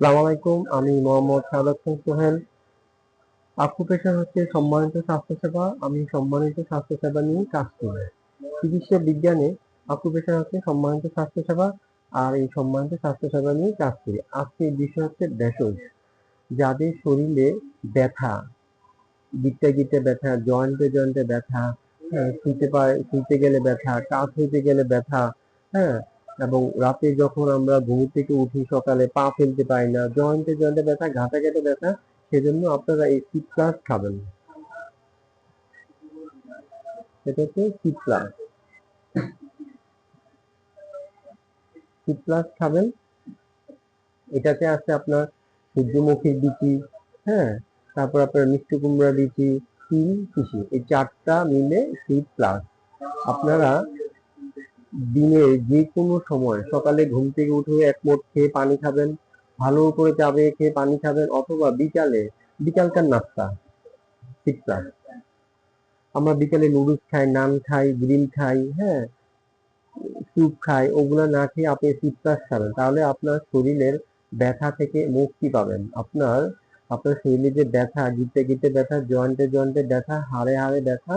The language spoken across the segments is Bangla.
সালাম আমি মোহাম্মদ হোসেন সোহেল। অকুপেশন হচ্ছে সম্মানিত স্বাস্থ্যসেবা। আমি সম্মানিত স্বাস্থ্যসেবা নিয়ে কাজ করি। চিকিৎসা বিজ্ঞানে অকুপেশন হচ্ছে সম্মানিত স্বাস্থ্যসেবা আর এই সম্মানিত স্বাস্থ্যসেবা নিয়ে কাজ করি। আজকে বিষয় হচ্ছে ভেষজ যাদের শরীরে ব্যথা গিট্টে গিট্টে ব্যথা জয়েন্টে জয়েন্টে ব্যথা হ্যাঁ, শুতে পারে শুতে গেলে ব্যথা কাজ হইতে গেলে ব্যথা হ্যাঁ এবং রাতে যখন আমরা ঘুম থেকে উঠি সকালে পা ফেলতে পারি না, জয়েন্টে জয়েন্টে ব্যথা, ঘাটে ঘাটে ব্যথা, সেজন্য আপনারা এই সিট প্লাস খাবেন। এটা হচ্ছে সিট প্লাস সিট প্লাস খাবেন। এটাতে আছে আপনার সূর্যমুখীর বিচি হ্যাঁ? তারপর আপনার মিষ্টি কুমড়া বিচি তিল কৃষি এই চারটা মিলে সিট প্লাস আপনারা দিনের যে কোনো সময় সকালে ঘুম থেকে উঠে এক মোট খেয়ে পানি খাবেন, ভালো করে চাবে খেয়ে পানি খাবেন অথবা বিকালে, বিকালকার নাস্তা শীতকাল আমরা বিকালে নুডলস খাই, নান খাই, গ্রিল খাই হ্যাঁ স্যুপ খাই, ওগুলো না খেয়ে আপনি শীতকাল খাবেন তাহলে আপনার শরীরের ব্যথা থেকে মুক্তি পাবেন। আপনার আপনার শরীরে যে ব্যথা, গিটে গিটে ব্যথা, জয়েন্টে জয়েন্টে ব্যথা, হাড়ে হাড়ে ব্যথা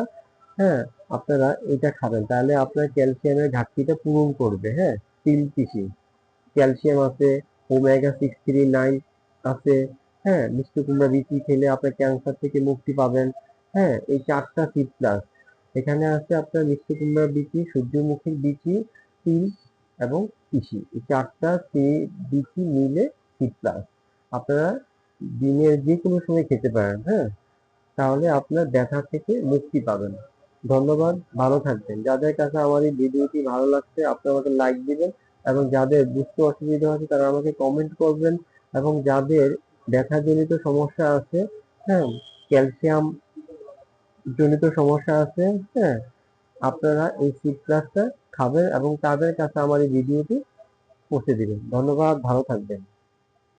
হ্যাঁ আপনারা এটা খাবেন। তাহলে আপনার ক্যালসিয়ামের ঘাটতিটা পূরণ করবে হ্যাঁ? তিল কৃষি। ক্যালসিয়াম আছে, ওমেগা সিক্স থ্রি নাইন আছে হ্যাঁ? মিষ্টি কুমড়া, বিচি খেলে আপনার ক্যান্সার থেকে মুক্তি পাবেন হ্যাঁ? এই চারটা সিট প্লাস এখানে আছে আপনার মিষ্টি কুমড়া, বিচি, সূর্যমুখীর বিচি, তিল এবং কৃষি। এই চারটা বিচি মিলে সিট প্লাস আপনারা দিনের যে কোনো সময় খেতে পারেন হ্যাঁ? তাহলে আপনার ব্যথা থেকে মুক্তি পাবেন। ধন্যবাদ, ভালো থাকবেন। যাদের কাছে আমার এই ভিডিওটি ভালো লাগছে, আপনি আমাকে লাইক দিবেন এবং যাদের বুঝতে অসুবিধা আছে তারা আমাকে কমেন্ট করবেন এবং যাদের ব্যথাজনিত সমস্যা আছে হ্যাঁ ক্যালসিয়াম জনিত সমস্যা আছে হ্যাঁ আপনারা এই সিট প্লাসটা খাবেন এবং তাদের কাছে আমার এই ভিডিওটি পৌঁছে দিবেন। ধন্যবাদ, ভালো থাকবেন।